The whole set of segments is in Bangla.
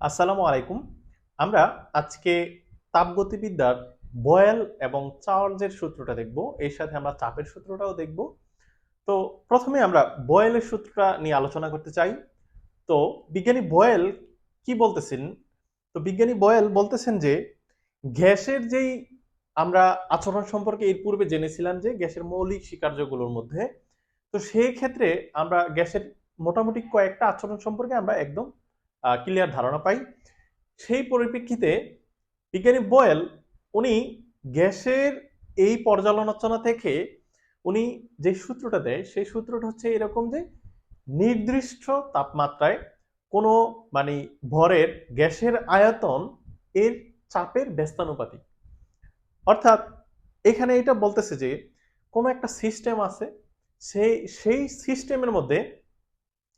আসসালামু আলাইকুম। আমরা আজকে তাপগতিবিদ্যার বয়েল এবং চার্জের সূত্রটা দেখব। এর সাথে আমরা চাপের সূত্রটাও দেখব। তো প্রথমে আমরা বয়েলের সূত্রটা নিয়ে আলোচনা করতে চাই। তো বিজ্ঞানী বয়েল কি বলতেছেন? তো বিজ্ঞানী বয়েল বলতেছেন যে, গ্যাসের যেই আমরা আচরণ সম্পর্কে এর পূর্বে জেনেছিলাম যে, গ্যাসের মৌলিক স্বীকার্যগুলোর মধ্যে, তো সেই ক্ষেত্রে আমরা গ্যাসের মোটামুটি কয়েকটা আচরণ সম্পর্কে আমরা একদম ক্লিয়ার ধারণা পাই। সেই পরিপ্রেক্ষিতে বিজ্ঞানী বয়েল উনি গ্যাসের এই পর্যালোচনা থেকে উনি যে সূত্রটা দেয়, সেই সূত্রটা হচ্ছে এরকম যে নির্দিষ্ট তাপমাত্রায় কোনো মানে ভরের গ্যাসের আয়তন এর চাপের ব্যস্তানুপাতিক। অর্থাৎ এখানে এটা বলতেছে যে কোনো একটা সিস্টেম আছে সেই সেই সিস্টেমের মধ্যে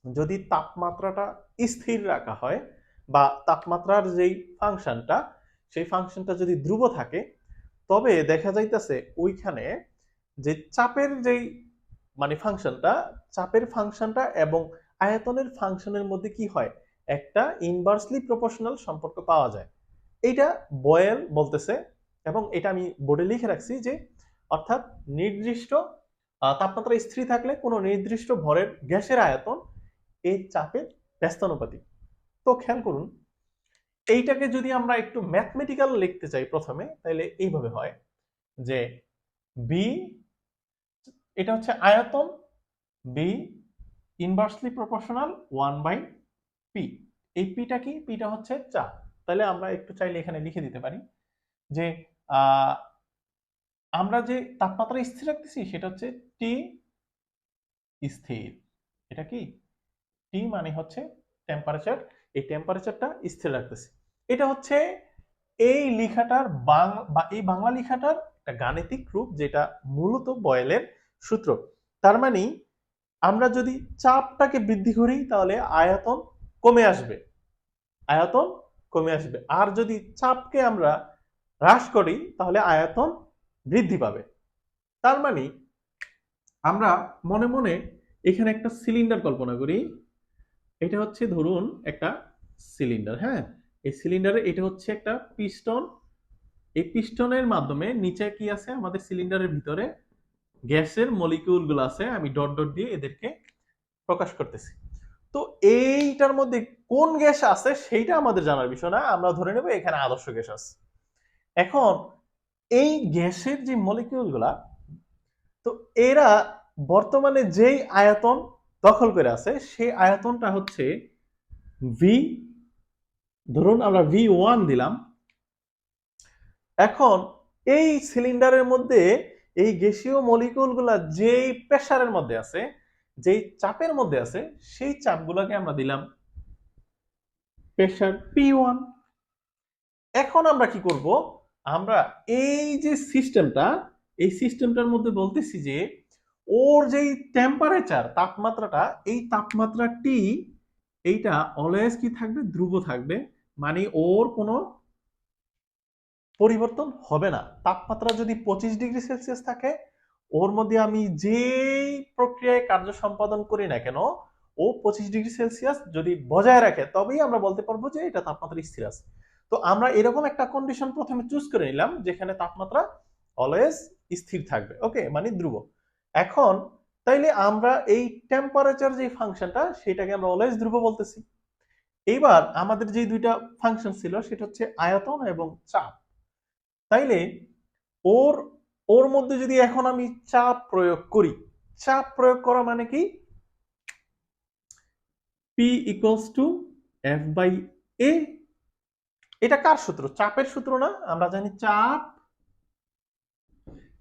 যদি তাপমাত্রাটা স্থির রাখা হয় বা তাপমাত্রার যেই ফাংশনটা, সেই ফাংশনটা যদি ধ্রুব থাকে, তবে দেখা যাইতেছে ওইখানে যে চাপের যেই মানে ফাংশনটা, চাপের ফাংশনটা এবং আয়তনের ফাংশনের মধ্যে কি হয়? একটা ইনভার্সলি প্রপোর্শনাল সম্পর্ক পাওয়া যায়। এইটা বয়েল বলতেছে এবং এটা আমি বোর্ডে লিখে রাখছি যে, অর্থাৎ নির্দিষ্ট তাপমাত্রা স্থির থাকলে কোনো নির্দিষ্ট ভরের গ্যাসের আয়তন এই চাপের ব্যস্তানুপাতিক। তো খেয়াল করুন, এইটাকে যদি আমরা একটু ম্যাথমেটিক্যাল লিখতে চাই প্রথমে তাহলে এইভাবে হয় যে বি এটা হচ্ছে আয়তন B inversely proportional one by P এই পিটা কি? পিটা হচ্ছে চাপ। তাহলে আমরা একটু চাইলে এখানে লিখে দিতে পারি যে আমরা যে তাপমাত্রা স্থির রাখতেছি, সেটা হচ্ছে টি স্থির। এটা কি? টি মানে হচ্ছে টেম্পারেচার এই টেম্পারেচারটা স্থির রাখতেছি। এটা হচ্ছে এই লেখাটার বাং- বা এই বাংলা লেখাটার একটা গাণিতিক রূপ যেটা মূলত বয়েলের সূত্র। তার মানে আমরা যদি চাপটাকে বৃদ্ধি করি তাহলে আয়তন কমে আসবে। আয়তন কমে আসবে। আর যদি চাপকে আমরা হ্রাস করি তাহলে আয়তন বৃদ্ধি পাবে। তার মানে আমরা মনে মনে এখানে একটা সিলিন্ডার কল্পনা করি। এটা হচ্ছে ধরুন একটা সিলিন্ডার হ্যাঁ? এই সিলিন্ডারে এটা হচ্ছে একটা পিস্টন এই পিস্টনের মাধ্যমে নিচে কি আছে? আমাদের সিলিন্ডারের ভিতরে গ্যাসের মলিকিউলগুলো আছে, আমি ডট ডট দিয়ে এদেরকে প্রকাশ করতেছি। তো এইটার মধ্যে কোন গ্যাস আছে সেইটা আমাদের জানার বিষয় না, আমরা ধরে নেব এখানে আদর্শ গ্যাস আছে। এখন এই গ্যাসের যে মলিকিউলগুলা, তো এরা বর্তমানে যেই আয়তন দখল করে আছে, সেই আয়তনটা হচ্ছে ভি ধরুন আমরা ভি ওয়ান দিলাম। এখন এই সিলিন্ডারের মধ্যে এই গ্যাসীয় মলিকুলগুলা যেই প্রেসারের মধ্যে আছে, যেই চাপের মধ্যে আছে, সেই চাপগুলোকে আমরা দিলাম প্রেসার পি ওয়ান এখন আমরা কি করব? আমরা এই যে সিস্টেমটা এই সিস্টেমটার মধ্যে বলতেছি যে ওর যেই টেম্পারেচার তাপমাত্রাটা, এই তাপমাত্রা টি এইটা অলওয়েজ কি থাকবে? ধ্রুব থাকবে। মানে ওর কোনো পরিবর্তন হবে না। তাপমাত্রা যদি পঁচিশ ডিগ্রি সেলসিয়াস থাকে, ওর মধ্যে আমি যেই প্রক্রিয়ায় কার্য সম্পাদন করি না কেন, ও পঁচিশ ডিগ্রি সেলসিয়াস যদি বজায় রাখে, তবেই আমরা বলতে পারব যে এটা তাপমাত্রা স্থির আছে তো আমরা এরকম একটা কন্ডিশন প্রথমে চুজ করে নিলাম, যেখানে তাপমাত্রা অলওয়েজ স্থির থাকবে। ওকে মানে ধ্রুব। এখন তাইলে আমরা এই টেম্পারেচার যে ফাংশনটা সেটাকে আমরা অলওয়েজ ধ্রুব বলতেছি। এইবার আমাদের যে দুইটা ফাংশন ছিল, সেটা হচ্ছে আয়তন এবং চাপ। তাইলে ওর ওর মধ্যে যদি এখন আমি চাপ প্রয়োগ করি, চাপ প্রয়োগ করা মানে কি? P equals to F by A এটা কার সূত্র? চাপের সূত্র না, আমরা জানি চাপ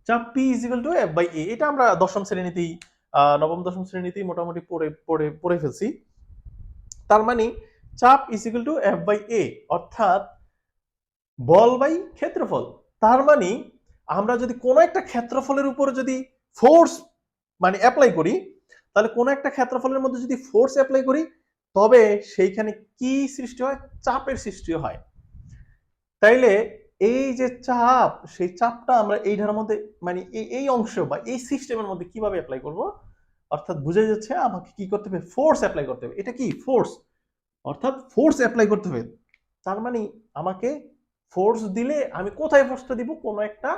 চাপ P is equal to F by A এটা আমরা দশম শ্রেণীতেই নবম, দশম শ্রেণীতেই মোটামুটি পড়ে পড়ে পড়ে ফেলছি। তার মানে চাপ is equal to F by A অর্থাৎ বল বাই ক্ষেত্রফল। তার মানে আমরা যদি কোনো একটা ক্ষেত্রফলের উপর যদি ফোর্স মানে অ্যাপ্লাই করি, তাহলে কোনো একটা ক্ষেত্রফলের মধ্যে যদি ফোর্স অ্যাপ্লাই করি, তবে সেইখানে কি সৃষ্টি হয়? চাপের সৃষ্টি হয়। তাইলে এই যে চাপ, সেই চাপটা আমরা এইটার মধ্যে মানে এই অংশ বা এই সিস্টেমের মধ্যে কীভাবে অ্যাপ্লাই করব? অর্থাৎ বুঝে যাচ্ছে আমাকে কি করতে হবে? ফোর্স অ্যাপ্লাই করতে হবে। এটা কি? ফোর্স অর্থাৎ ফোর্স অ্যাপ্লাই করতে হবে। তার মানে আমাকে ফোর্স দিলে আমি কোথায় ফোর্সটা দিব? কোনো একটা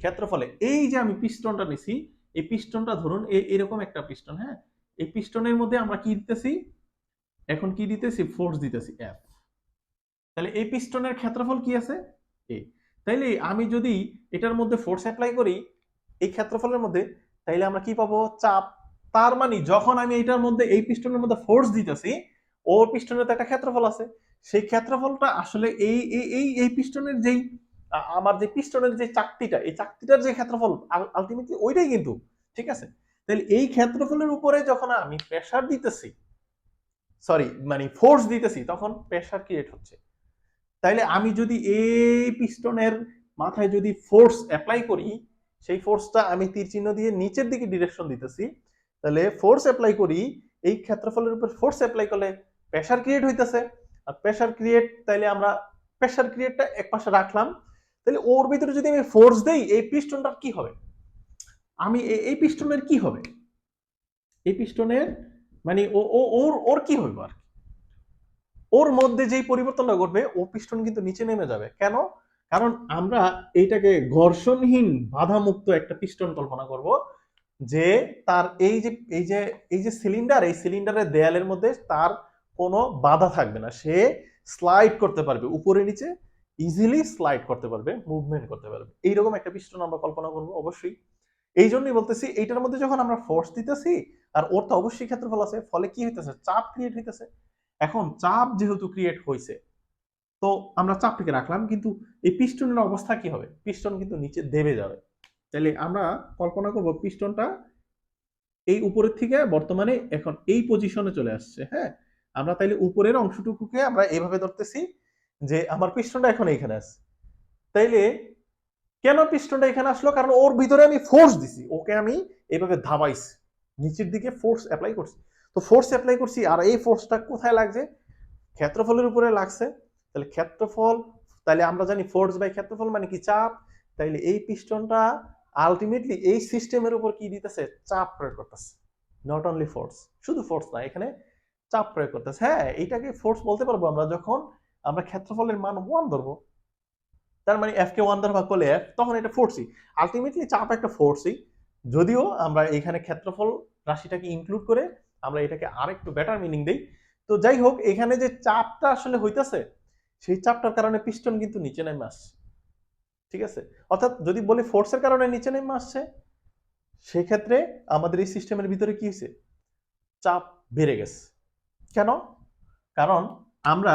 ক্ষেত্রফলে। এই যে আমি পিস্টনটা নিছি, এই পিস্টনটা ধরুন এরকম একটা পিস্টন হ্যাঁ? এই পিস্টনের মধ্যে আমরা কি দিতেছি? এখন কি দিতেছি? ফোর্স দিতেছি এফ তাহলে এই পিস্টনের ক্ষেত্রফল কি আছে? এ তাইলে আমি যদি এটার মধ্যে ফোর্স অ্যাপ্লাই করি, এই ক্ষেত্রফলের মধ্যে, তাইলে আমরা কি পাবো? চাপ। তার মানে যখন আমি এটার মধ্যে, এই পিস্টনের মধ্যে ফোর্স দিতেছি, ওর পিস্টনের তো একটা ক্ষেত্রফল আছে। সেই ক্ষেত্রফলটা আসলে এই এই এই পিস্টনের যেই আমার যে পিস্টনের যে চাকতিটা, এই চাকতিটার যে ক্ষেত্রফল আলটিমেটলি ওইটাই কিন্তু, ঠিক আছে? তাহলে এই ক্ষেত্রফলের উপরে যখন আমি প্রেসার দিতেছি সরি মানে ফোর্স দিতেছি, তখন প্রেসার ক্রিয়েট হচ্ছে। তাইলে আমি যদি এই পিস্টনের মাথায় যদি ফোর্স অ্যাপ্লাই করি, সেই ফোর্সটা আমি তীর চিহ্ন দিয়ে নিচের দিকে ডিরেকশন দিতেছি তাহলে ফোর্স অ্যাপ্লাই করি, এই ক্ষেত্রফলের উপর ফোর্স অ্যাপ্লাই করলে প্রেশার ক্রিয়েট হইতেছে। আর প্রেসার ক্রিয়েট তাইলে আমরা প্রেসার ক্রিয়েটটা এক পাশে রাখলাম। তাহলে ওর ভিতরে যদি আমি ফোর্স দেই, এই পিস্টনটার কি হবে? আমি এই পিস্টনের কি হবে? এই পিস্টনের মানে ও- ওর ওর কি হইব আর কি? ওর মধ্যে যেই পরিবর্তনটা ঘটবে, ও পিস্টন কিন্তু নিচে নেমে যাবে। কেন? কারণ আমরা এইটাকে ঘর্ষণহীন বাধামুক্ত একটা পিস্টন কল্পনা করব যে তার এই যে এই যে এই যে সিলিন্ডার এই সিলিন্ডারের দেয়ালের মধ্যে তার কোনো বাধা থাকবে না। সে স্লাইড করতে পারবে উপরে নিচে ইজিলি স্লাইড করতে পারবে মুভমেন্ট করতে পারবে। এইরকম একটা পিস্টন আমরা কল্পনা করব অবশ্যই। এই জন্যই বলতেছি, এইটার মধ্যে যখন আমরা ফোর্স দিতেছি, আর ওর তো অবশ্যই ক্ষেত্রফল আছে, ফলে কি হইতেছে? চাপ ক্রিয়েট হইতেছে। এখন চাপ যেহেতু ক্রিয়েট হয়েছে তো আমরা চাপটিকে রাখলাম, কিন্তু এই পিস্টনের অবস্থা কি হবে? পিস্টন কিন্তু নিচে দেবে যাবে। তাহলে আমরা কল্পনা করব পিস্টনটা এই উপরের থেকে বর্তমানে এখন এই পজিশনে চলে আসছে হ্যাঁ? আমরা তাইলে উপরের অংশটুকুকে আমরা এইভাবে ধরতেছি যে আমার পিস্টনটা এখন এইখানে আছে। তাইলে কেন পিস্টনটা এখানে আসলো? কারণ ওর ভিতরে আমি ফোর্স দিছি, ওকে আমি এইভাবে ধাবাইছি, নিচের দিকে ফোর্স অ্যাপ্লাই করছি। তো ফোর্স অ্যাপ্লাই করছি, আর এই ফোর্সটা কোথায় লাগছে? ক্ষেত্রফলের উপরে লাগছে। তাহলে ক্ষেত্রফল, তাহলে আমরা জানি ফোর্স বাই ক্ষেত্রফল মানে কি চাপ? তাইলে এই পিস্টনটা আলটিমেটলি এই সিস্টেমের উপর কি দিতেছে? চাপ প্রয়োগ করতেছে। নট অনলি ফোর্স শুধু ফোর্স না, এখানে চাপ প্রয়োগ করতেছে। হ্যাঁ এইটাকে ফোর্স বলতে পারব আমরা যখন আমরা ক্ষেত্রফলের মান ওয়ান ধরবো। তার মানে এফ কে ওয়ান দ্বারা ভাগ করলে এফ তখন এটা ফোর্সই আলটিমেটলি চাপ একটা ফোর্সই যদিও আমরা এখানে ক্ষেত্রফল রাশিটাকে ইনক্লুড করে আমরা এটাকে আরেকটু বেটার মিনিং দেই। তো যাই হোক এখানে যে চাপটা আসলে হইতাছে, সেই চাপটার কারণে পিস্টন কিন্তু নিচে নেমে আসছে। ঠিক আছে? অর্থাৎ যদি বলি ফোর্সের কারণে নিচে নেমে আসছে, সেক্ষেত্রে আমাদের এই সিস্টেমের ভিতরে কি হয়েছে চাপ বেড়ে গেছে। কেন? কারণ আমরা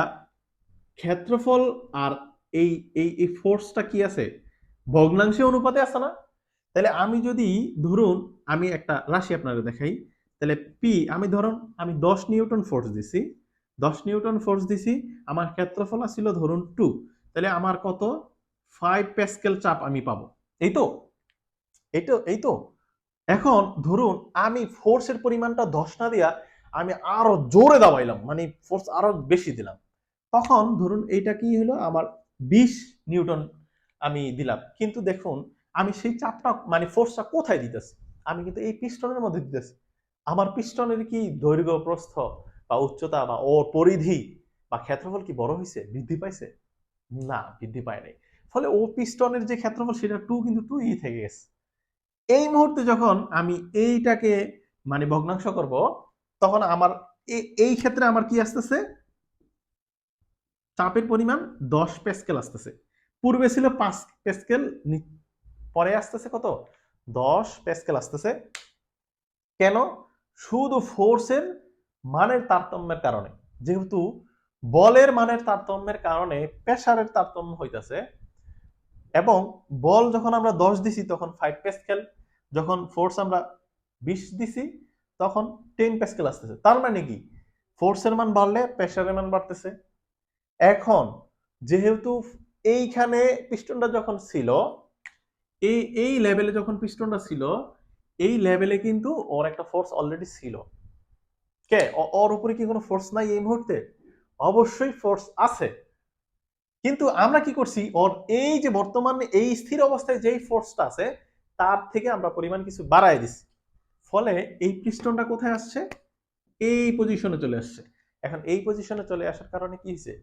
ক্ষেত্রফল আর এই এই এই ফোর্সটা কি আছে? ভগ্নাংশে অনুপাতে আছে না। তাহলে আমি যদি ধরুন, আমি একটা রাশি আপনারা দেখাই। তাহলে পি আমি ধরুন, আমি দশ নিউটন ফোর্স দিছি, দশ নিউটন ফোর্স দিছি, আমার ক্ষেত্রফল ছিল ধরুন টু তাহলে আমার কত? ফাইভ প্যাসকেল চাপ আমি পাবো। এই তো? এই তো এই তো? এখন ধরুন, আমি ফোর্সের পরিমাণটা দশ না দিয়া, আমি আরও জোরে দাবাইলাম মানে ফোর্স আরও বেশি দিলাম। তখন ধরুন, এইটা কি হলো? আমার বিশ নিউটন আমি দিলাম। কিন্তু দেখুন, আমি সেই চাপটা মানে ফোর্সটা কোথায় দিতেছি? আমি কিন্তু এই পিস্টনের মধ্যে দিতেছি। আমার পিস্টনের কি দৈর্ঘ্য, প্রস্থ বা উচ্চতা বা ওর পরিধি বা ক্ষেত্রফল কি বড় হয়েছে বৃদ্ধি পাইছে? না, বৃদ্ধি পায় নাই। ফলে ও পিস্টনের যে ক্ষেত্রফল, সেটা টু কিন্তু টু ই থেকে গেছে। এই মুহূর্তে যখন আমি এইটাকে মানে ভগ্নাংশ করব, তখন আমার এই ক্ষেত্রে আমার কি আসতেছে? চাপের পরিমাণ দশ পেস্কেল আসতেছে। পূর্বে ছিল পাঁচ পেস্কেল পরে আসতেছে কত? দশ পেস্কেল আসতেছে। কেন? শুধু ফোর্সের মানের তারতম্যের কারণে। যেহেতু বলের মানের তারতম্যের কারণে প্রেসারের তারতম্য হইতেছে, এবং বল যখন আমরা দশ দিছি, তখন ফাইভ প্যাসকেল যখন ফোর্স আমরা বিশ দিছি, তখন টেন প্যাসকেল আসতেছে। তার মানে কি? ফোর্সের মান বাড়লে প্রেসারের মান বাড়তেছে। এখন যেহেতু এইখানে পিস্টনটা যখন ছিল, এই এই লেভেলে যখন পিস্টনটা ছিল এই লেভেলে কিন্তু ওর একটা ফোর্স অলরেডি ছিল। কে ওর উপরে কি কোনো ফোর্স নাই এই মুহূর্তে? অবশ্যই ফোর্স আছে। কিন্তু আমরা কি করছি? ওর এই যে বর্তমানে এই স্থির অবস্থায় যেই ফোর্সটা আছে, তার থেকে আমরা পরিমাণ কিছু বাড়ায় দিছি। ফলে এই পিস্টনটা কোথায় আসছে? এই পজিশনে চলে আসছে। এখন এই পজিশনে চলে আসার কারণে কি হয়েছে?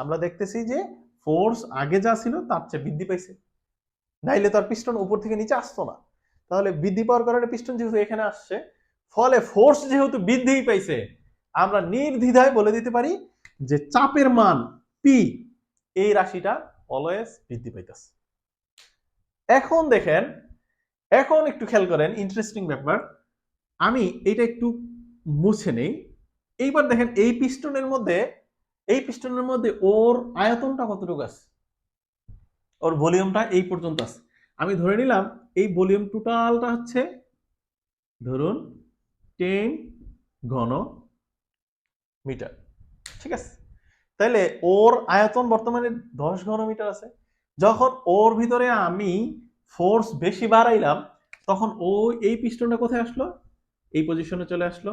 আমরা দেখতেছি যে ফোর্স আগে যা ছিল, তার চেয়ে বৃদ্ধি পাইছে। নাইলে তার পিস্টন উপর থেকে নিচে আসতো না। তাহলে বৃদ্ধি পাওয়ার কারণে পিস্টন যেহেতু এখানে আসছে, ফলে ফোর্স যেহেতু বৃদ্ধিই পাইছে, আমরা নির্দ্বিধায় বলে দিতে পারি যে চাপের মান পি এই রাশিটা অলওয়েজ বৃদ্ধি পাইতেছে। এখন দেখেন, এখন একটু খেয়াল করেন ইন্টারেস্টিং ব্যাপার, আমি এটা একটু মুছে নেই। এইবার দেখেন, এই পিস্টনের মধ্যে, এই পিস্টনের মধ্যে ওর আয়তনটা কতটুকু আছে? ওর ভলিউমটা এই পর্যন্ত আছে। আমি ধরে নিলাম এই ভলিউম টোটালটা হচ্ছে ধরুন টেন ঘন মিটার ঠিক আছে? তাহলে ওর আয়তন বর্তমানে দশ ঘন মিটার আছে। যখন ওর ভিতরে আমি ফোর্স বেশি বাড়াইলাম, তখন ও এই পিস্টনটা কোথায় আসলো? এই পজিশনে চলে আসলো।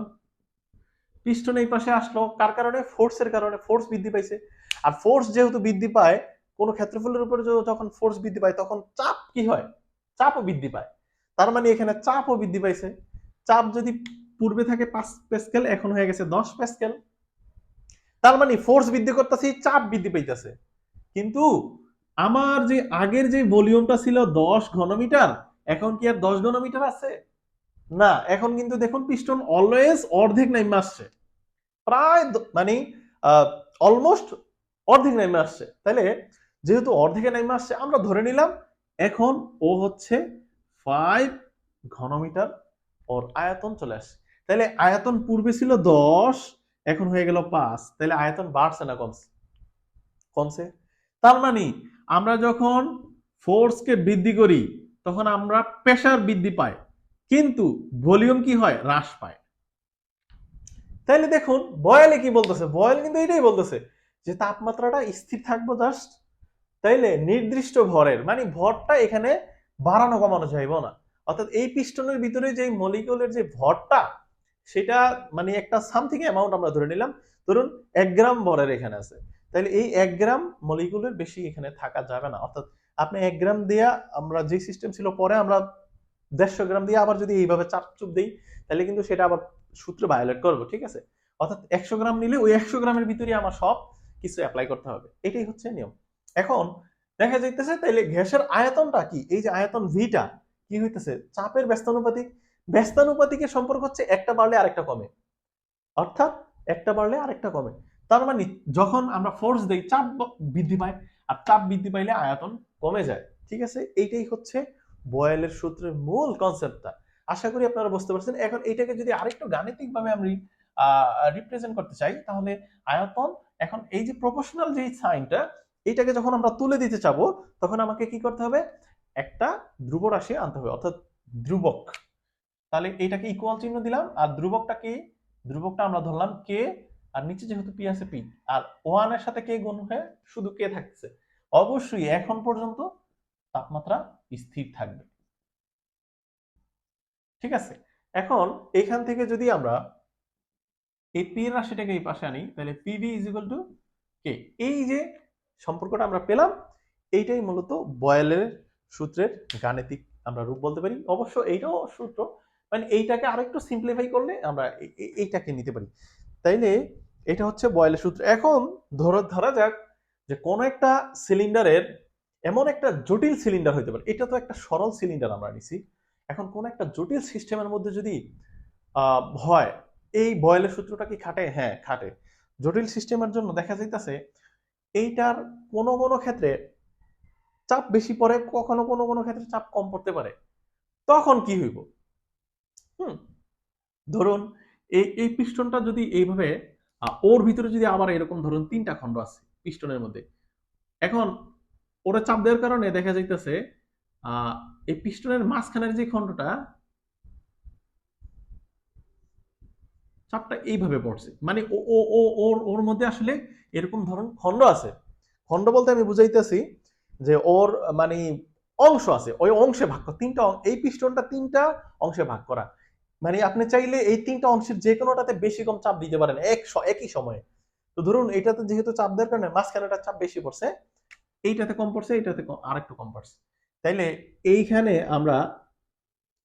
পিস্টন এই পাশে আসলো। কার কারণে? ফোর্সের কারণে। ফোর্স বৃদ্ধি পাইছে। আর ফোর্স যেহেতু বৃদ্ধি পায় কোনো ক্ষেত্রফলের উপরে যখন ফোর্স বৃদ্ধি পায়, তখন চাপ কি হয়? চাপও বৃদ্ধি পায়। তার মানে এখানে চাপও বৃদ্ধি পাইছে। চাপ যদি পূর্বে থাকে পাঁচ প্যাসকেল এখন হয়ে গেছে দশ প্যাসকেল তার মানে ফোর্স বৃদ্ধি করতেছি, চাপ বৃদ্ধি পাইতেছে। কিন্তু আমার যে আগের যে ভলিউমটা ছিল দশ ঘনমিটার, এখন কি আর দশ ঘনমিটার আছে? না, এখন কিন্তু দেখুন পিস্টন অলওয়েজ অর্ধেক নাইমে আসছে। প্রায় মানে অলমোস্ট অর্ধেক নাইমে আসছে। তাহলে যেহেতু অর্ধেকে নাইমে আসছে, আমরা ধরে নিলাম এখন ও হচ্ছে ফাইভ ঘনমিটার ওর আয়তন চলে আসছে। তাহলে আয়তন পূর্বে ছিল দশ, এখন হয়ে গেল পাঁচ। তাহলে আয়তন বাড়ছে না কমছে? কমছে। তার মানে আমরা যখন ফোর্সকে বৃদ্ধি করি, তখন আমরা প্রেশার বৃদ্ধি পাই, কিন্তু ভলিউম কি হয়? হ্রাস পায়। তাইলে দেখুন, বয়েলে কি বলতেছে? বয়েল কিন্তু এটাই বলতেছে যে তাপমাত্রাটা স্থির থাকব জাস্ট তাইলে নির্দিষ্ট ভরের মানে ভরটা এখানে বাড়ানো কমানো যাইব না। অর্থাৎ এই পিস্টনের ভিতরে যে মলিকুলের যে ভরটা, সেটা মানে একটা সামথিং অ্যামাউন্ট আমরা ধরে নিলাম। ধরুন এক গ্রাম ভরের এখানে আছে। তাহলে এই এক গ্রাম মলিকুলের বেশি এখানে থাকা যাবে না। অর্থাৎ আপনি এক গ্রাম দিয়ে আমরা যে সিস্টেম ছিল পরে আমরা দেড়শো গ্রাম দিয়ে আবার যদি এইভাবে চাপ চুপ দিই তাহলে কিন্তু সেটা আবার সূত্র ভায়োলেট করব, ঠিক আছে? অর্থাৎ একশো গ্রাম নিলে ওই একশো গ্রামের ভিতরে আমার সব কিছু অ্যাপ্লাই করতে হবে। এটাই হচ্ছে নিয়ম। এখন দেখা যাইতেছে তাইলে গ্যাসের আয়তনটা কি? এই যে আয়তন ভিটা কি হইতেছে? চাপের ব্যস্তানুপাতিক। ব্যস্তানুপাতিকের সম্পর্ক হচ্ছে একটা বাড়লে আরেকটা কমে। অর্থাৎ একটা বাড়লে আরেকটা কমে। তার মানে যখন আমরা ফোর্স দেই, চাপ বৃদ্ধি পায়। আর চাপ বৃদ্ধি পাইলে আয়তন কমে যায়। ঠিক আছে? এইটাই হচ্ছে বয়েলের সূত্রের মূল কনসেপ্টটা আশা করি আপনারা বুঝতে পারছেন। এখন এইটাকে যদি আরেকটু গাণিতিকভাবে আমি রিপ্রেজেন্ট করতে চাই, তাহলে আয়তন, এখন এই যে প্রপোর্শনাল যে সাইনটা এইটাকে যখন আমরা তুলে দিতে চাবো, তখন আমাকে কি করতে হবে? একটা ধ্রুব রাশি আনতে হবে, অর্থাৎ ধ্রুবক। তাহলে এইটাকে ইকুয়াল চিহ্ন দিলাম, আর ধ্রুবকটা কি? ধ্রুবকটা আমরা ধরলাম কে? আর নিচে যেহেতু পি আছে পি আর ওয়ানের সাথে কে গুণ হয়ে শুধু কে থাকছে? অবশ্যই এখন পর্যন্ত তাপমাত্রা স্থির থাকবে। ঠিক আছে? এখন এখান থেকে যদি আমরা এই পি রাশিটাকে এই পাশে আনি, তাহলে PV is equal to K? এই যে সম্পর্কটা আমরা পেলাম। এইটাই মূলত বয়েলের সূত্রের গাণিতিক আমরা রূপ বলতে পারি। অবশ্য এইটাও সূত্র মানে এইটাকে আরেকটু সিম্পলিফাই করলে আমরা এইটাকে নিতে পারি। তাইলে এটা হচ্ছে বয়েলের সূত্র। এখন ধরো, ধরা যাক যে কোনো একটা সিলিন্ডারের এমন একটা জটিল সিলিন্ডার হইতে পারে। এটা তো একটা সরল সিলিন্ডার আমরা নিছি। এখন কোন একটা জটিল সিস্টেমের মধ্যে যদি হয়, এই বয়েলের সূত্রটা কি খাটে? হ্যাঁ খাটে। জটিল সিস্টেমের জন্য দেখা যাইতেছে এইটার কোনো কোনো ক্ষেত্রে চাপ বেশি পড়ে, কখনো কোনো কোনো ক্ষেত্রে চাপ কম পড়তে পারে। তখন কি হইব? হুম, ধরুন এই এই পিস্টনটা যদি এইভাবে ওর ভিতরে যদি আবার এরকম ধরুন তিনটা খণ্ড আছে পিস্টনের মধ্যে, এখন ওরা চাপ দেওয়ার কারণে দেখা যাইতেছে এই পিস্টনের মাঝখানের যে খণ্ডটা চাপটা এইভাবে পড়ছে। মানে ও ও ওর ওর মধ্যে আসলে এরকম ধরুন খণ্ড আছে। খণ্ড বলতে আমি বুঝাইতেছি যে ওর মানে অংশ আছে। ওই অংশে ভাগ করা। তিনটা এই পিস্টনটা তিনটা অংশে ভাগ করা। মানে আপনি চাইলে এই তিনটা অংশের যে কোনোটাতে বেশি কম চাপ দিতে পারেন এক একই সময়ে। তো ধরুন এটাতে যেহেতু চাপ দেওয়ার কারণে মাঝখানেটা চাপ বেশি পড়ছে, এইটাতে কম পড়ছে, এইটাতে কম- আরেকটু কম পড়ছে। তাইলে এইখানে আমরা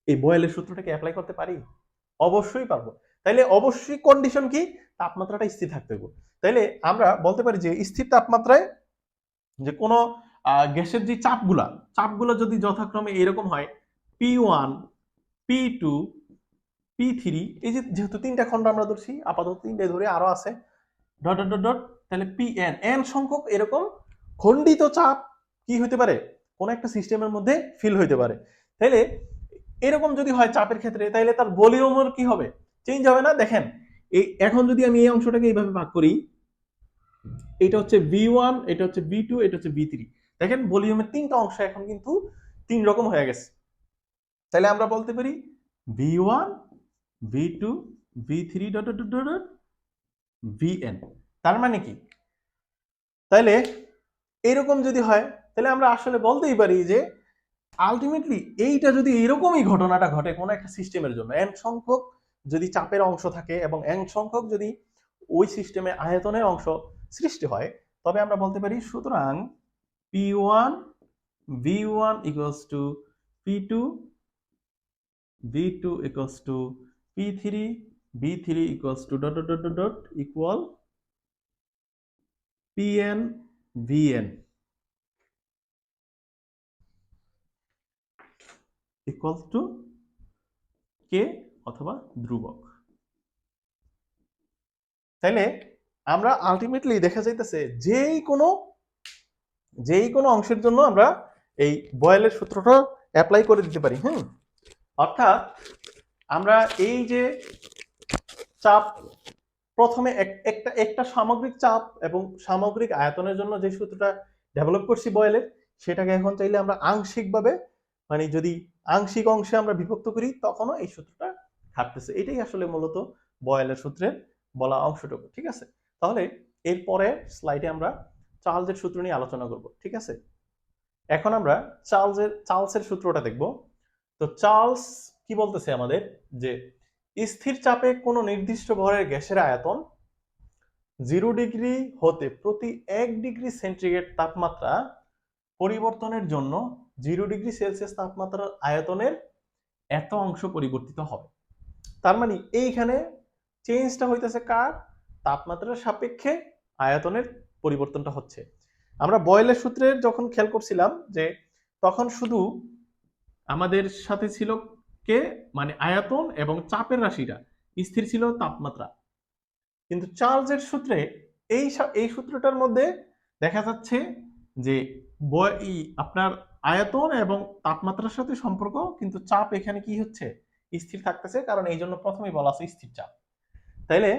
এই বয়েলের সূত্রটাকে অ্যাপ্লাই করতে পারি? অবশ্যই পারব। তাইলে অবশ্যই কন্ডিশন কি? তাপমাত্রাটা স্থির থাকতে হবে। তাইলে আমরা বলতে পারি যে স্থির তাপমাত্রায় যে কোনো গ্যাসের যে চাপগুলা, চাপগুলো যদি যথাক্রমে এরকম হয় P one P two P three এই যে যেহেতু তিনটা খণ্ড আমরা ধরছি, আপাতত তিনটে ধরে আরও আছে ডট ডট ডট তাহলে পি এন এন সংখ্যক এরকম খণ্ডিত চাপ কি হতে পারে? কোন একটা সিস্টেমের মধ্যে ফিল হইতে পারে। তাইলে এরকম যদি হয় চাপের ক্ষেত্রে, তাইলে তার ভলিউমের কি হবে? চেঞ্জ হবে না, দেখেন, এই এখন যদি আমি এই অংশটাকে এইভাবে ভাগ করি, এটা হচ্ছে ভি ওয়ান এটা হচ্ছে ভি টু এটা হচ্ছে ভি থ্রি দেখেন ভলিউমের তিনটা অংশ এখন কিন্তু তিন রকম হয়ে গেছে। তাহলে আমরা বলতে পারি V one V two V three dot dot dot V N তার মানে কি? তাহলে এরকম যদি হয় তাহলে আমরা আসলে বলতেই পারি যে আলটিমেটলি এইটা যদি এরকমই ঘটনাটা ঘটে কোনো একটা সিস্টেমের জন্য এন সংখ্যক যদি চাপের অংশ থাকে এবং এন সংখ্যক যদি ওই সিস্টেমে আয়তনের অংশ সৃষ্টি হয়, তবে আমরা বলতে পারি সুতরাং P one V one equals to P two V two equals to P three V three equals to dot dot dot dot equal P N V N equal to K অথবা ধ্রুবক। তাইলে আমরা আলটিমেটলি দেখা যাইতেছে যেই কোনো যেই কোনো অংশের জন্য আমরা এই বয়েলের সূত্রটা অ্যাপ্লাই করে দিতে পারি, হুম? অর্থাৎ আমরা এই যে চাপ, প্রথমে এক- একটা একটা সামগ্রিক চাপ এবং সামগ্রিক আয়তনের জন্য যে সূত্রটা ডেভেলপ করছি বয়েলের, সেটাকে এখন চাইলে আমরা আংশিকভাবে মানে যদি আংশিক অংশে আমরা বিভক্ত করি, তখনও এই সূত্রটা খাটতেছে এটাই আসলে মূলত বয়েলের সূত্রের বলা অংশটুকু, ঠিক আছে? তাহলে এরপরে স্লাইডে আমরা চার্লসের সূত্র নিয়ে আলোচনা করব, ঠিক আছে? এখন আমরা চার্লসের চার্লসের সূত্রটা দেখব। তো চার্লস কি বলতেছে আমাদের? যে স্থির চাপে কোনো নির্দিষ্ট ভরের গ্যাসের আয়তন জিরো ডিগ্রি হতে প্রতি এক ডিগ্রি সেন্টিগ্রেড তাপমাত্রা পরিবর্তনের জন্য জিরো ডিগ্রি সেলসিয়াস তাপমাত্রার আয়তনের এত অংশ পরিবর্তিত হবে। তার মানে এইখানে চেঞ্জটা হইতেছে কার? তাপমাত্রার সাপেক্ষে আয়তনের পরিবর্তনটা হচ্ছে। আমরা বয়েলের সূত্রে যখন খেয়াল করছিলাম যে তখন শুধু আমাদের সাথে ছিল কে? মানে আয়তন এবং চাপের রাশিটা। স্থির ছিল তাপমাত্রা। কিন্তু চার্লসের সূত্রে এই এই সূত্রটার মধ্যে দেখা যাচ্ছে যে আপনার আয়তন এবং তাপমাত্রার সাথে সম্পর্ক, কিন্তু চাপ এখানে কি হচ্ছে? স্থির থাকতেছে, কারণ এই জন্য প্রথমেই বলা আছে স্থির চাপ। তাইলে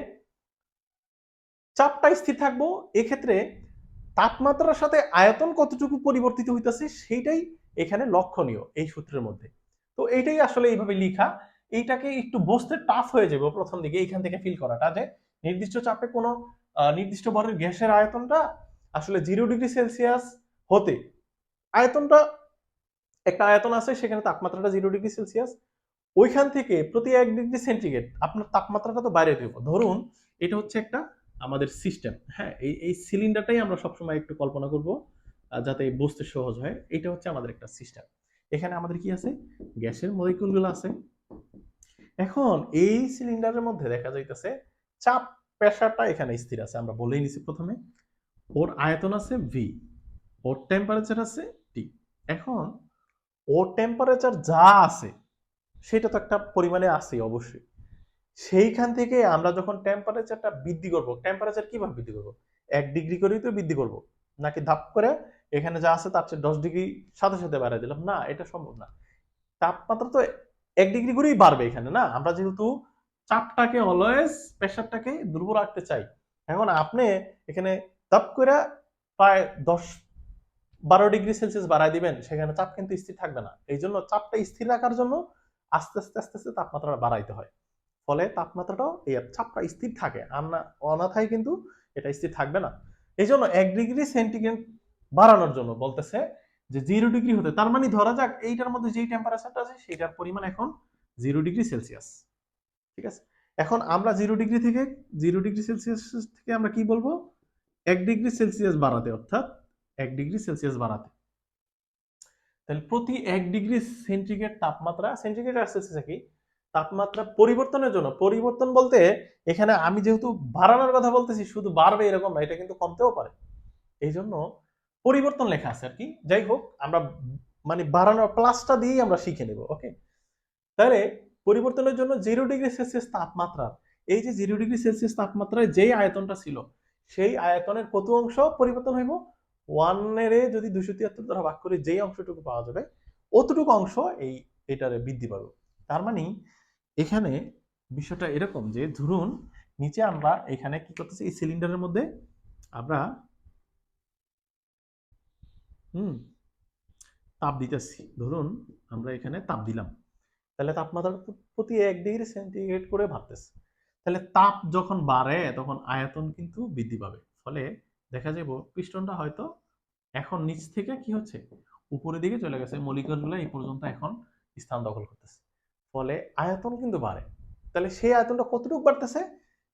চাপটা স্থির থাকব, এক্ষেত্রে তাপমাত্রার সাথে আয়তন কতটুকু পরিবর্তিত হইতেছে সেইটাই এখানে লক্ষণীয় এই সূত্রের মধ্যে। তো এইটাই আসলে এইভাবে লিখা, এইটাকে একটু বসতে টাফ হয়ে যাবে প্রথম দিকে এইখান থেকে ফিল করাটা যে নির্দিষ্ট চাপে কোনো নির্দিষ্ট ভরের গ্যাসের আয়তনটা আসলে জিরো ডিগ্রি সেলসিয়াস হতে, আয়তনটা একটা আয়তন আছে সেখানে তাপমাত্রাটা জিরো ডিগ্রি সেলসিয়াস ওইখান থেকে প্রতি এক ডিগ্রি সেন্টিগ্রেড আপনার তাপমাত্রাটা তো বাইরে দেবো ধরুন, এটা হচ্ছে একটা আমাদের সিস্টেম হ্যাঁ? এই এই সিলিন্ডারটাই আমরা সবসময় একটু কল্পনা করব যাতে বুঝতে সহজ হয়। এটা হচ্ছে আমাদের একটা সিস্টেম এখানে আমাদের কি আছে? গ্যাসের মলিকুলগুলো আছে। এখন এই সিলিন্ডারের মধ্যে দেখা যাইতেছে, চাপ প্রেসারটা এখানে স্থির আছে, আমরা বলেই নিছি প্রথমে। ওর আয়তন আছে ভি ওর টেম্পারেচার আছে টি এখন ওর টেম্পারেচার যা আছে সেটা তো একটা পরিমাণে আছে অবশ্যই। সেইখান থেকে আমরা যখন টেম্পারেচারটা বৃদ্ধি করব টেম্পারেচার কীভাবে বৃদ্ধি করব? এক ডিগ্রি করেই তো বৃদ্ধি করব। নাকি ধাপ করে এখানে যা আছে তার চেয়ে দশ ডিগ্রি সাথে সাথে বাড়াই দিলাম? না, এটা সম্ভব না। তাপমাত্রা তো এক ডিগ্রি করেই বাড়বে এখানে, না? আমরা যেহেতু চাপটাকে অলওয়েজ প্রেশারটাকে দুর্বল রাখতে চাই। এখন আপনি এখানে ধাপ করে প্রায় দশ বারো ডিগ্রি সেলসিয়াস বাড়াই দিবেন, সেখানে চাপ কিন্তু স্থির থাকবে না। এই জন্য চাপটা স্থির রাখার জন্য আস্তে আস্তে আস্তে আস্তে তাপমাত্রা বাড়াইতে হয়। ফলে তাপমাত্রাটাও এই চাপটা স্থির থাকে। অনাথায় কিন্তু এটা স্থির থাকবে না। এই জন্য এক ডিগ্রি সেন্টিগ্রেড বাড়ানোর জন্য বলতেছে যে জিরো ডিগ্রি হতে, তার মানে ধরা যাক এইটার মধ্যে যেই টেম্পারেচারটা আছে সেটার পরিমাণ এখন জিরো ডিগ্রি সেলসিয়াস। ঠিক আছে? এখন আমরা জিরো ডিগ্রি থেকে, জিরো ডিগ্রি সেলসিয়াস থেকে আমরা কি বলব? এক ডিগ্রি সেলসিয়াস বাড়াতে, অর্থাৎ এক ডিগ্রি সেলসিয়াস বাড়াতে। তাহলে প্রতি এক ডিগ্রি সেন্টিগ্রেড তাপমাত্রা, সেন্টিগ্রেড সেলসিয়াস কি, তাপমাত্রা পরিবর্তনের জন্য। পরিবর্তন বলতে এখানে আমি যেহেতু বাড়ানোর কথা বলতেছি, শুধু বাড়বে এরকম না, এটা কিন্তু কমতেও পারে। এই জন্য পরিবর্তন লেখা আছে আর কি। যাই হোক, আমরা মানে বাড়ানোর প্লাসটা দিয়েই আমরা শিখে নেব ওকে তাহলে পরিবর্তনের জন্য জিরো ডিগ্রি সেলসিয়াস তাপমাত্রা এই যে জিরো ডিগ্রি সেলসিয়াস তাপমাত্রায় যেই আয়তনটা ছিল, সেই আয়তনের কত অংশ পরিবর্তন হইব? ওয়ানের যদি দুশো তিয়াত্তর দ্বারা ভাগ করে যেই অংশটুকু পাওয়া যাবে, অতটুকু অংশ এই, এটারে বৃদ্ধি পাবে। তার মানে এখানে বিষয়টা এরকম যে, ধরুন নিচে আমরা এখানে কি করতেছি, এই সিলিন্ডারের মধ্যে আমরা হুম, তাপ দিতেছি। ধরুন আমরা এখানে তাপ দিলাম। তাহলে তাপমাত্রা প্রতি এক ডিগ্রি সেন্টিগ্রেড করে ভাবতেছে তাহলে তাপ যখন বাড়ে, তখন আয়তন কিন্তু বৃদ্ধি পাবে। ফলে দেখা যাব পিস্টনটা হয়তো এখন নিচ থেকে কি হচ্ছে? উপরের দিকে চলে গেছে মলিকুলগুলো এই পর্যন্ত এখন স্থান দখল করতেছে। ফলে আয়তন কিন্তু বাড়ে। তাহলে সেই আয়তনটা কতটুকু বাড়তেছে?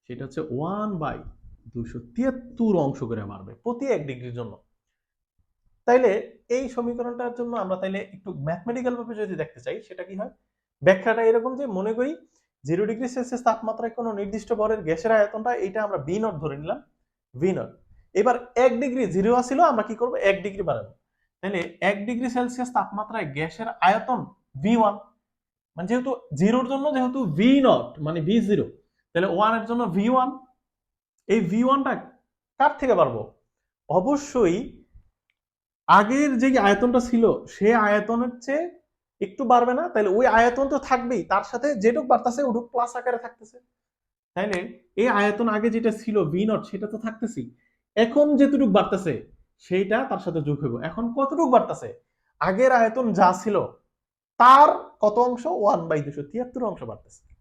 সেটা হচ্ছে ওয়ান বাই দুশো তিয়াত্তর অংশ করে বাড়বে প্রতি এক ডিগ্রির জন্য। তাইলে এই সমীকরণটার জন্য আমরা তাইলে একটু ম্যাথমেটিক্যাল ভাবে যদি দেখতে চাই, সেটা কি হয়? ব্যাখ্যাটা এরকম যে মনে করি জিরো ডিগ্রি সেলসিয়াস তাপমাত্রায় কোনো নির্দিষ্ট ভরের গ্যাসের আয়তনটা এটা আমরা বি নট ধরে নিলাম। ভি নট এবার এক ডিগ্রি জিরো আসছিল আমরা কি করব? এক ডিগ্রি বাড়াবো। তাহলে এক ডিগ্রি সেলসিয়াস তাপমাত্রায় গ্যাসের আয়তন ভি ওয়ান মানে যেহেতু জিরোর জন্য যেহেতু ভি নট মানে ভি জিরো তাহলে ওয়ানের জন্য ভি ওয়ান এই ভি ওয়ানটা কার থেকে পারব অবশ্যই আগের যে আয়তনটা ছিল, সে আয়তনের চেয়ে একটু বাড়বে না তাহলে ওই আয়তন তো থাকবেই, তার সাথে যেটুক বাড়তেছে ওটুক প্লাস আকারে থাকতেছে। তাইলে এই আয়তন আগে যেটা ছিল ভি নট সেটা তো থাকতেছি এখন যেটুক বাড়তেছে, সেইটা তার সাথে যোগ হইব। এখন কতটুক বাড়তেছে? আগের আয়তন যা ছিল, তার কত অংশ? ওয়ান বাই দুশো তিয়াত্তর অংশ বাড়তেছে।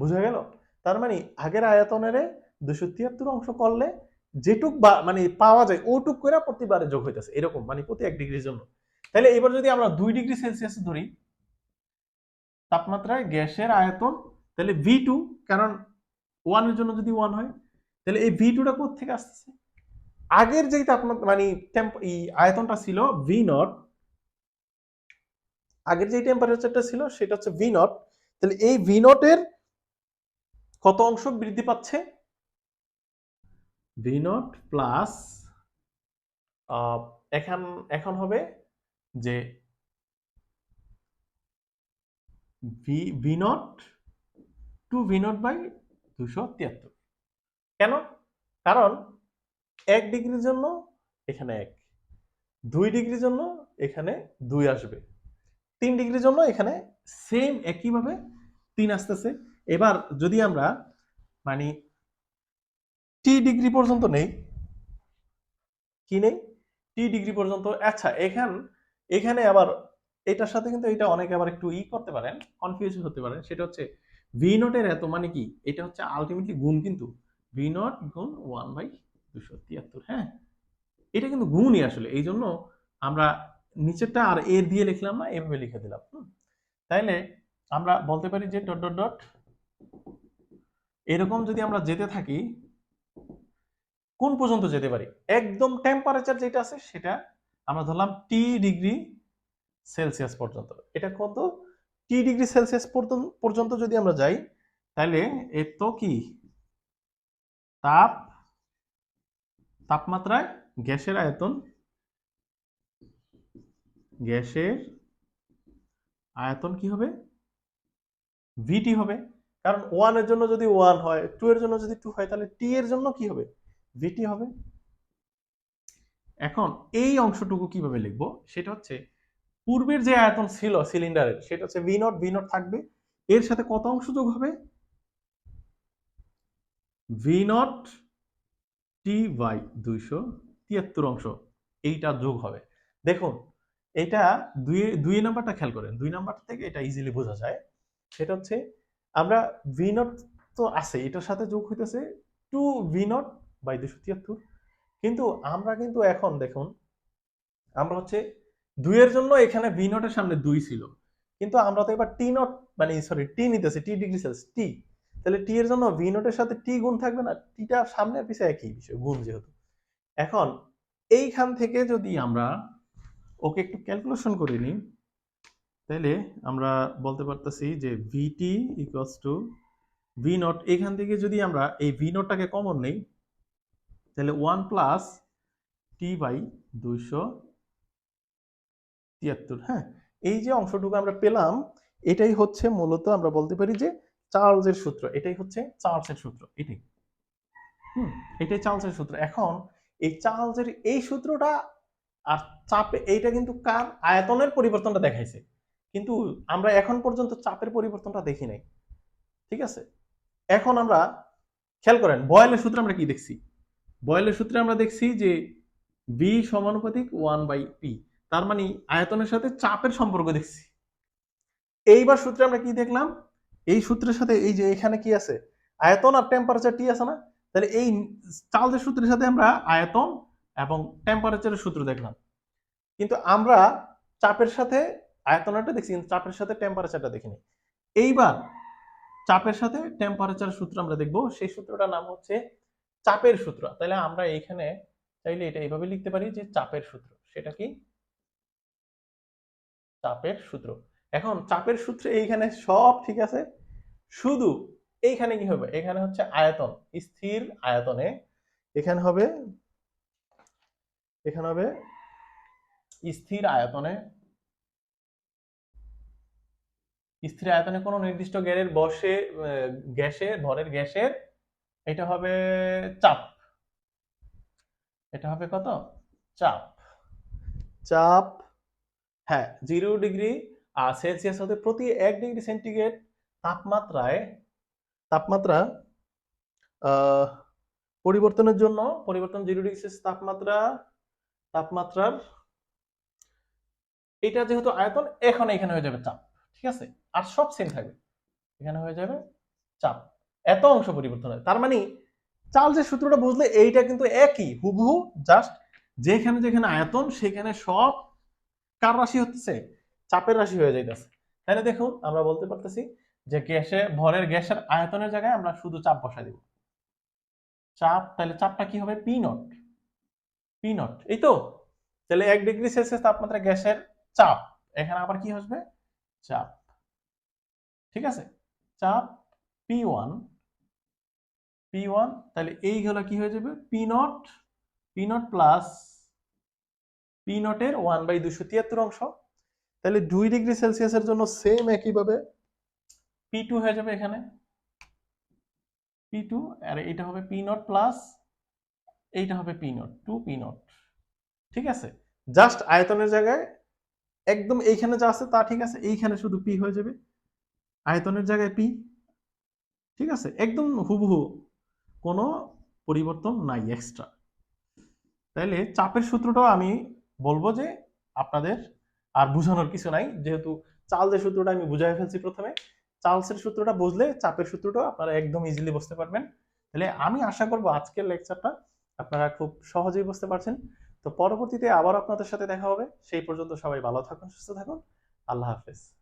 বুঝা গেল? তার মানে আগের আয়তনের দুশো তিয়াত্তর অংশ করলে যেটুক বা- মানে পাওয়া যায়, ওটুক করে প্রতিবারে যোগ হইতেছে। এরকম মানে প্রতি এক ডিগ্রির জন্য। তাহলে এবার যদি আমরা দুই ডিগ্রি সেলসিয়াস ধরি, তাপমাত্রায় গ্যাসের আয়তন তাহলে ভি টু কারণ ওয়ানের জন্য যদি ওয়ান হয় তাহলে এই ভি টুটা থেকে আসতেছে? আগের যেই তাপমাত্রা মানে এই আয়তনটা ছিল ভি নট আগের যে টেম্পারেচারটা ছিল সেটা হচ্ছে ভি নট তাহলে এই ভি নটের কত অংশ বৃদ্ধি পাচ্ছে? ভি নট প্লাস এখন এখন হবে যে V V nought to V nought by দুশো তিয়াত্তর। কেন? কারণ এক ডিগ্রির জন্য এখানে এক, দুই ডিগ্রির জন্য এখানে দুই আসবে, তিন ডিগ্রির জন্য এখানে সেম একইভাবে তিন আসতেছে। এবার যদি আমরা মানে টি ডিগ্রি পর্যন্ত নেই, কি নেই? টি ডিগ্রি পর্যন্ত আচ্ছা এখান, এখানে আবার এটার সাথে কিন্তু এটা অনেকে আবার একটু ই করতে পারেন কনফিউজ হতে পারেন। সেটা হচ্ছে ভি নটের এত মানে কি? এটা হচ্ছে আলটিমেটলি গুণ কিন্তু। ভি নট গুণ ওয়ান বাই দুশো তিয়াত্তর হ্যাঁ? এটা কিন্তু গুণই আসলে এই জন্য আমরা নিচেরটা আর এর দিয়ে লিখলাম না, এভাবে লিখে দিলাম। তাইলে আমরা বলতে পারি যে ডট ডট ডট, এরকম যদি আমরা যেতে থাকি, কোন পর্যন্ত যেতে পারি? একদম টেম্পারেচার যেটা আছে, সেটা আমরা ধরলাম টি ডিগ্রি সেলসিয়াস পর্যন্ত। এটা কত? টি ডিগ্রি সেলসিয়াস পর্যন্ত- যদি আমরা যাই তাহলে এর তো কি? তাপ, তাপমাত্রায় গ্যাসের আয়তন গ্যাসের আয়তন কি হবে? ভিটি হবে। কারণ ওয়ানের জন্য যদি ওয়ান হয় টু এর জন্য যদি টু হয়, তাহলে টি এর জন্য কি হবে? ভিটি হবে। এখন এই অংশটুকু কীভাবে লিখব? সেটা হচ্ছে পূর্বের যে আয়তন ছিল সিলিন্ডারের সেটা হচ্ছে ভি নট ভি নট থাকবে। এর সাথে কত অংশ যোগ হবে? ভি নট টি বাই দুইশো তিয়াত্তর অংশ, এইটা যোগ হবে। দেখুন, এটা দুই দুই নাম্বারটা খেয়াল করেন, দুই নাম্বারটা থেকে এটা ইজিলি বোঝা যায়। সেটা হচ্ছে, আমরা ভি নট তো আছে, এটার সাথে যোগ হইতেছে টু ভি নট বাই দুশো তিয়াত্তর। কিন্তু আমরা কিন্তু এখন দেখুন, আমরা হচ্ছে দুইয়ের জন্য এখানে ভি নটের সামনে দুই ছিল। কিন্তু আমরা তো এবার টি নট মানে সরি টি নিতেছি টি ডিগ্রি সেলসিয়াস টি তাহলে টি এর জন্য ভি নোটের সাথে টি গুণ থাকবে না টিটা সামনে আর পিছে একই বিষয়, গুণ যেহেতু। এখন এইখান থেকে যদি আমরা ওকে একটু ক্যালকুলেশন করে নিই, তাহলে আমরা বলতে পারতেছি যে VT equals to V not এখান থেকে যদি আমরা এই ভি নটটাকে কমন নেই, তাহলে ওয়ান প্লাস টি বাই দুইশো তিয়াত্তর হ্যাঁ? এই যে অংশটুকু আমরা পেলাম, এটাই হচ্ছে মূলত আমরা বলতে পারি যে চার্লসের সূত্র, এটাই হচ্ছে চার্লসের সূত্র, এটাই। হুম, এটাই চার্লসের সূত্র। এখন এই চার্লসের এই সূত্রটা আর চাপে, এইটা কিন্তু কার আয়তনের পরিবর্তনটা দেখাইছে। কিন্তু আমরা এখন পর্যন্ত চাপের পরিবর্তনটা দেখি নাই। ঠিক আছে? এখন আমরা খেয়াল করেন, বয়েলের সূত্রে আমরা কি দেখছি? বয়েলের সূত্রে আমরা দেখছি যে বি সমানুপাতিক ওয়ান বাই পি তার মানে আয়তনের সাথে চাপের সম্পর্ক দেখছি। এইবার সূত্রে আমরা কি দেখলাম? এই সূত্রের সাথে এই যে এখানে কি আছে? আয়তন আর টেম্পারেচার টি আছে না? তাহলে এই চার্লসের সূত্রের সাথে আমরা আয়তন এবং টেম্পারেচারের সূত্র দেখলাম। কিন্তু আমরা চাপের সাথে আয়তনটা দেখছি, কিন্তু চাপের সাথে টেম্পারেচারটা দেখিনি। এইবার চাপের সাথে টেম্পারেচার সূত্র আমরা দেখব। সেই সূত্রটার নাম হচ্ছে চাপের সূত্র। তাহলে আমরা এইখানে চাইলে এটা এইভাবে লিখতে পারি যে চাপের সূত্র। সেটা কি? চাপের সূত্র। এখন চাপের সূত্রে এইখানে সব ঠিক আছে। শুধু এইখানে কি হবে? এখানে হচ্ছে আয়তন, স্থির আয়তনে। এখানে হবে এখানে হবে স্থির আয়তনে। স্থির আয়তনে কোনো নির্দিষ্ট গ্যারের বসে গ্যাসের ভরের গ্যাসের, এটা হবে চাপ। এটা হবে কত? চাপ। চাপ হ্যাঁ জিরো ডিগ্রি আর সেলসিয়াস হতে প্রতি এক ডিগ্রি সেন্টিগ্রেড তাপমাত্রায়, তাপমাত্রা পরিবর্তনের জন্য পরিবর্তন জিরো ডিগ্রি সেলসিয়াস তাপমাত্রা, তাপমাত্রার, এটা যেহেতু আয়তন, এখন, এখানে হয়ে যাবে চাপ, ঠিক আছে? আর সব সেম থাকবে। এখানে হয়ে যাবে চাপ। এত অংশ পরিবর্তন হয়। তার মানে চার্লসের সূত্রটা বুঝলে, এইটা কিন্তু একই। হুবহু জাস্ট যেখানে যেখানে আয়তন, সেখানে সব কার রাশি হচ্ছে? চাপের রাশি হয়ে যাইতেছে। তাহলে দেখুন, আমরা বলতে পারতেছি যে গ্যাসে, ভরের গ্যাসের আয়তনের জায়গায় আমরা শুধু চাপ বসাই দিব। চাপ, তাহলে চাপটা কি হবে? পি নট পি নট এই তো? তাহলে এক ডিগ্রি সেলসিয়াস তাপমাত্রা গ্যাসের চাপ। এখানে আবার কি আসবে? চাপ। ঠিক আছে? চাপ পি ওয়ান পি ওয়ান তাহলে এই এইগুলো কি হয়ে যাবে? P nought P nought plus P নটের one by দুশো তিয়াত্তর অংশ। তাহলে দুই ডিগ্রি সেলসিয়াসের জন্য সেম একইভাবে পি টু হয়ে যাবে এখানে। পি টু আর এটা হবে পি নট প্লাস এইটা হবে P nought to P nought ঠিক আছে? জাস্ট আয়তনের জায়গায় একদম এইখানে যা আছে তা ঠিক আছে, এইখানে শুধু পি হয়ে যাবে। আয়তনের জায়গায় পি ঠিক আছে? একদম হুবহু কোনো পরিবর্তন নাই এক্সট্রা তাইলে চাপের সূত্রটাও আমি বলব যে আপনাদের আর বোঝানোর কিছু নাই। যেহেতু চার্লসের সূত্রটা আমি বুঝাই ফেলছি প্রথমে চার্লসের সূত্রটা বুঝলে চাপের সূত্রটাও আপনারা একদম ইজিলি বুঝতে পারবেন। তাহলে আমি আশা করব আজকের লেকচারটা আপনারা খুব সহজেই বুঝতে পারছেন। তো পরবর্তীতে আবার আপনাদের সাথে দেখা হবে। সেই পর্যন্ত সবাই ভালো থাকুন, সুস্থ থাকুন। আল্লাহ হাফেজ।